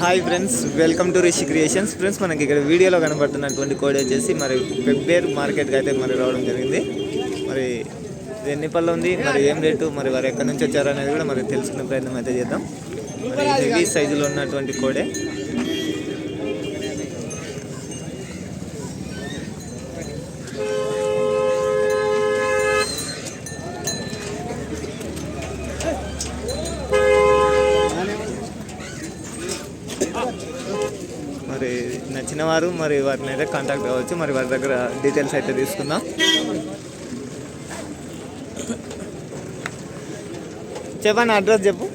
Hi friends welcome to Rishi creations. Friends మనకి ఇక్కడ వీడియోలో కనబడుతున్నటువంటి కోడ్ వచ్చేసి మరి పెబ్బేర్ మార్కెట్కి అయితే మరి రావడం జరిగింది. మరి ఇది ఎన్ని పళ్ళు ఉంది మరి ఏం రేటు మరి వారు ఎక్కడి నుంచి వచ్చారనేది కూడా మరి తెలుసుకునే ప్రయత్నం అయితే చేద్దాం. మరి హెవీ సైజులో ఉన్నటువంటి కోడే. మరి నచ్చిన వారు మరి వారిని అయితే కాంటాక్ట్ అవ్వచ్చు మరి వారి దగ్గర డీటెయిల్స్ అయితే తీసుకుందాం. చెప్పండి అడ్రస్ చెప్పు?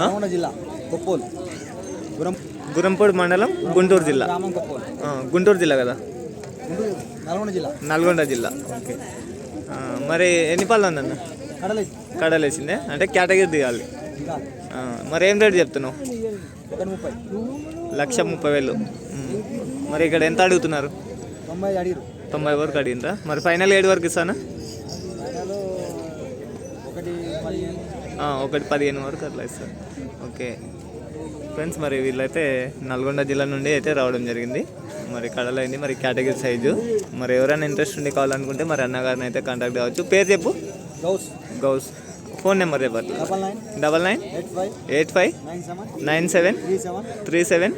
నల్గొండ జిల్లా కొప్పోల్ గురం గురంపూడి మండలం గుంటూరు జిల్లా. గుంటూరు జిల్లా కదా? నల్గొండ జిల్లా. నల్గొండ జిల్లా ఓకే. మరి ఎన్ని పళ్ళు ఉందన్న? కడలేసి. కడలేసిందే? అంటే కేటగిరీ దిగాలి. మరి ఏం రేట్ చెప్తున్నావు? లక్ష ముప్పై. వేలు. మరి ఇక్కడ ఎంత అడుగుతున్నారు? తొంభై అడిగిరు. తొంభై వరకు అడిగిందా మరి ఫైనల్ ఏడు వరకు ఇస్తానా? ఒకటి పదిహేను. వరకు అట్లా ఇస్తారు ఓకే. ఫ్రెండ్స్ మరి వీళ్ళైతే నల్గొండ జిల్లా నుండి అయితే రావడం జరిగింది. మరి కడలైంది మరి కేటగిరీ సైజు. మరి ఎవరైనా ఇంట్రెస్ట్ ఉండి కావాలనుకుంటే మరి అన్నగారిని అయితే కాంటాక్ట్ కావచ్చు. పేరు చెప్పు. గౌస్. గౌస్. ఫోన్ నెంబర్ చెప్పారు double nine. Eight five. Nine seven. Three seven.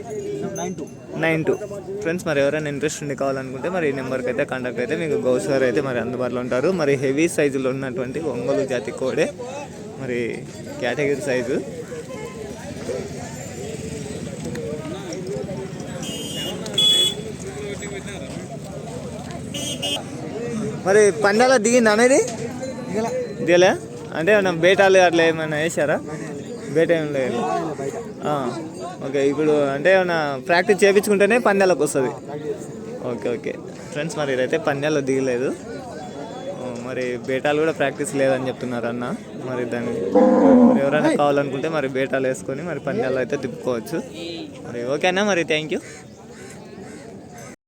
Nine two. Friends మరి ఎవరైనా ఇంట్రెస్ట్ ఉండి కావాలనుకుంటే మరి ఈ నెంబర్కి అయితే కాంటాక్ట్ అయితే మీకు గౌస్ గారు అయితే మరి అందుబాటులో ఉంటారు. మరి హెవీ సైజులో ఉన్నటువంటి ఒంగోలు జాతి కోడే. మరి కేటగిరీ సైజు. మరి పండాల దిగింది అనేది? దిగలే? అంటే ఏమన్నా బేటాలు అట్లా ఏమైనా వేసారా బేట ఏం లేదు. ఓకే ఇప్పుడు అంటే ఏమన్నా ప్రాక్టీస్ చేయించుకుంటేనే పందాలకు వస్తుంది. Okay okay. ఫ్రెండ్స్ మరి ఇదైతే పందాలు దిగలేదు. మరి బేటాలు కూడా ప్రాక్టీస్ లేదని చెప్తున్నారు అన్న మరి దాన్ని మరి ఎవరైనా కావాలనుకుంటే మరి బేటాలు వేసుకొని మరి పందాలు అయితే తిప్పుకోవచ్చు. మరి ఓకేనా మరి? Thank you